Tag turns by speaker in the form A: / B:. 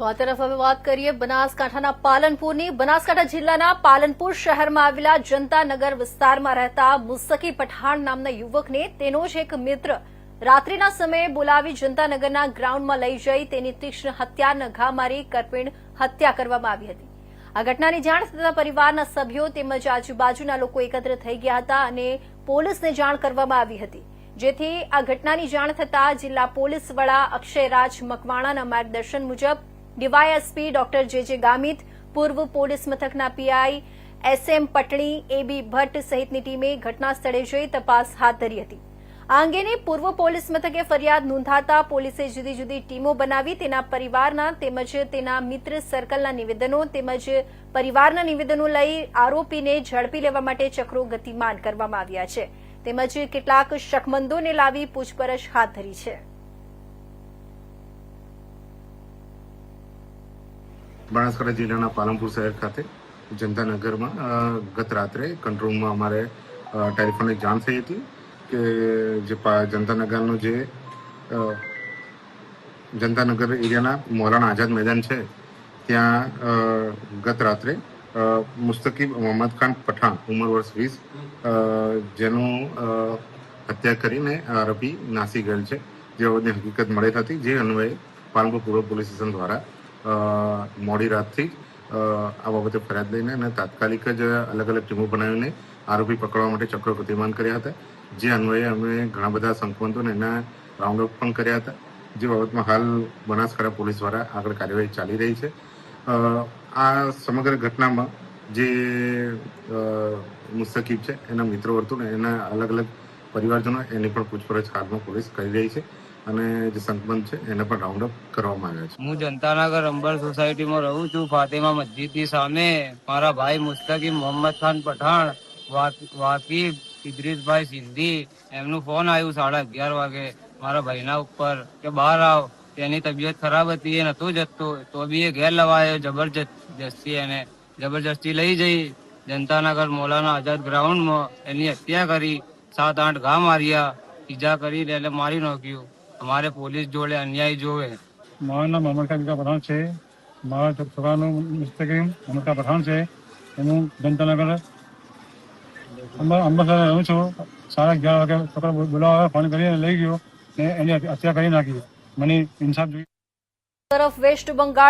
A: તો આ તરફ હવે વાત કરીએ બનાસકાંઠાના પાલનપુરની. બનાસકાંઠા જિલ્લાના પાલનપુર શહેરમાં આવેલા જનતાનગર વિસ્તારમાં રહેતા મુસ્તકી પઠાણ નામના યુવકને તેનો જ એક મિત્ર રાત્રિના સમયે બોલાવી જનતાનગરના ગ્રાઉન્ડમાં લઈ જઈ તેની તીક્ષ્ણ હત્યાના ઘા મારી કરપીણ હત્યા કરવામાં આવી હતી. આ ઘટનાની જાણ થતાં પરિવારના સભ્યો તેમજ આજુબાજુના લોકો એકત્ર થઈ ગયા હતા અને પોલીસને જાણ કરવામાં આવી હતી. જેથી આ ઘટનાની જાણ થતાં જિલ્લા પોલીસ વડા અક્ષયરાજ મકવાણાના માર્ગદર્શન મુજબ ડીવાયએસપી ડોક્ટર જે જે ગામિત, પૂર્વ પોલીસ મથકના PI SM Patni, AB Bhatt સહિતની ટીમે ઘટના સ્થળે જઈ તપાસ હાથ ધરી હતી. આ અંગેની પૂર્વ પોલીસ મથકે ફરિયાદ નોંધાતા પોલીસે જુદી જુદી ટીમો બનાવી તેના પરિવારના તેમજ તેના મિત્ર સર્કલના નિવેદનો તેમજ પરિવારના નિવેદનો લઈ આરોપીને ઝડપી લેવા માટે ચક્રો ગતિમાન કરવામાં આવ્યા છે. તેમજ કેટલાક શકમંદોને લાવી પૂછપરછ હાથ ધરી છે.
B: બનાસકાંઠા જિલ્લાના પાલનપુર શહેર ખાતે જનતાનગરમાં ગત રાત્રે કંટ્રોલમાં અમારે ટેલિફોનિક જાણ થઈ હતી કે જે જનતાનગરનું જે જનતાનગર એરિયાના મૌલાના આઝાદ મેદાન છે, ત્યાં ગત રાત્રે મુસ્તકીબ મોહમ્મદ ખાન પઠાણ, ઉંમર વર્ષ વીસ જેનું હત્યા કરીને આરોપી નાસી ગયેલ છે જે હકીકત મળેલ હતી જે અન્વયે પાલનપુર પૂર્વ પોલીસ સ્ટેશન દ્વારા મોડી રાતથી આ બાબતે ફરિયાદ લઈને અને તાત્કાલિક જ અલગ અલગ ટીમો બનાવીને આરોપી પકડવા માટે ચક્રો ગતિમાન કર્યા હતા. જે અન્વયે અમે ઘણા બધા સંકવંતોને એના રાઉન્ડ પણ કર્યા હતા. જે બાબતમાં હાલ બનાસકાંઠા પોલીસ દ્વારા આગળ કાર્યવાહી ચાલી રહી છે. આ સમગ્ર ઘટનામાં જે મુસ્તકીબ છે, એના મિત્રો વર્તુળ એના અલગ અલગ પરિવારજનો એની પણ પૂછપરછ હાલમાં પોલીસ કરી રહી છે. અને જે સંકમંત છે, એને પણ રાઉન્ડ અપ કરવામાં આવ્યા છે.
C: હું જનતાનગર અંબર સોસાયટીમાં રહું છું, ફાતિમા મસ્જિદની સામે. મારા ભાઈ મુસ્તકી મોહમ્મદ ખાન પઠાણ, વા- વાકીફ ઇદ્રીસભાઈ સિંધી, એમનું ફોન આવ્યું સાડા અગિયાર વાગે. મારા ભાઈના ઉપર કે બહાર આવ, તેની તબિયત ખરાબ હતી, એ નતો જતું તો બી એ ઘેર લવાયો, જબરજસ્તી એને જબરજસ્તી લઈ જઈ. જનતાનગર મોલાના આઝાદ ગ્રાઉન્ડમાં એની હત્યા કરી, સાત આઠ ઘા માર્યા, ઈજા કરીને એટલે મારી નાખ્યું. અમારે પોલીસ જોડે અન્યાય જોવે.
D: મારું નામ મોહમ્મદ ખાન પઠાણ છે. મારા છોકરાનું મોહમ્મદ ખાન પઠાણ છે. એનું જનતાનગર. અંબાસર રહું છું. સાડા અગિયાર વાગે છોકરા બોલાવા ફોન કરીને લઈ ગયો ને એની હત્યા કરી નાખી. મને ઇન્સાફ જોઈએ.
A: તરફ વેસ્ટ બંગાળ